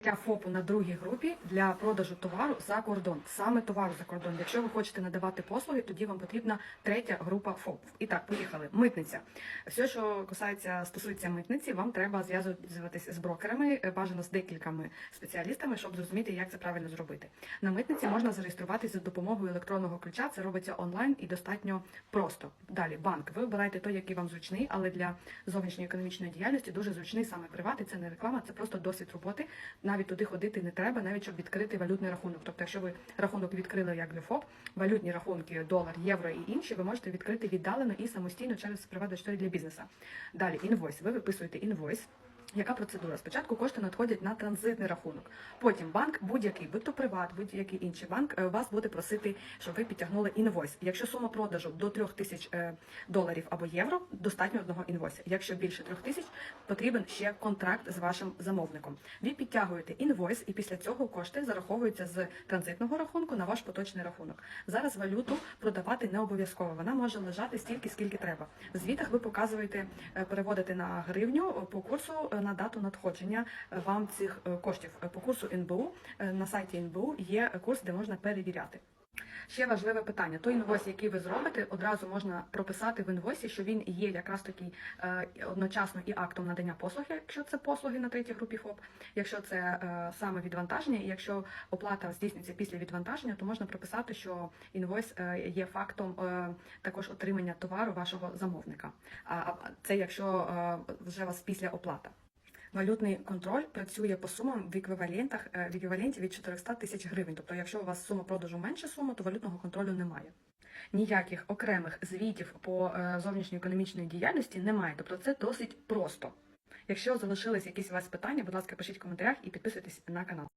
Для ФОПу на другій групі для продажу товару за кордон, саме товару за кордон. Якщо ви хочете надавати послуги, тоді вам потрібна третя група ФОП. І так, поїхали. Митниця. Все, що касається стосується митниці, вам треба зв'язуватися з брокерами, е, бажано з декількома спеціалістами, щоб зрозуміти, як це правильно зробити. На митниці можна зареєструватися за допомогою електронного ключа. Це робиться онлайн і достатньо просто. Далі банк. Ви обираєте той, який вам зручний, але для зовнішньої економічної діяльності дуже зручний саме приват. Це не реклама, це просто досвід роботи. Навіть туди ходити не треба, навіть щоб відкрити валютний рахунок. Тобто, якщо ви рахунок відкрили як для ФОП, валютні рахунки, долар, євро і інші, ви можете відкрити віддалено і самостійно через Приват 4 для бізнесу. Далі інвойс. Ви виписуєте інвойс. Яка процедура? Спочатку кошти надходять на транзитний рахунок. Потім банк, будь-який, будь то приват, будь-який інший банк, е, вас буде просити, щоб ви підтягнули інвойс. Якщо сума продажу до 3 тисяч е, доларів або євро, достатньо одного інвойса. Якщо більше 3 тисяч, потрібен ще контракт з вашим замовником. Ви підтягуєте інвойс, і після цього кошти зараховуються з транзитного рахунку на ваш поточний рахунок. Зараз валюту продавати не обов'язково. Вона може лежати стільки, скільки треба. В звітах ви показуєте, е, переводите на гривню по курсу на дату надходження е, вам цих е, коштів. Е, По курсу НБУ на сайті НБУ є курс, де можна перевіряти. Ще важливе питання: той інвойс, який ви зробите, одразу можна прописати в інвойсі, що він є якраз такий одночасно і актом надання послуги, якщо це послуги на третій групі ФОП, якщо це саме відвантаження, і якщо оплата здійснюється після відвантаження, то можна прописати, що інвойс є фактом також отримання товару вашого замовника. А це якщо вже вас після оплата. Валютний контроль працює по сумам в еквівалентах е, в еквіваленті від 400 тисяч гривень. Тобто, якщо у вас сума продажу менше суми, то валютного контролю немає. Ніяких окремих звітів по зовнішньої економічної діяльності немає. Тобто це досить просто. Якщо залишились якісь у вас питання, будь ласка, пишіть в коментарях і підписуйтесь на канал.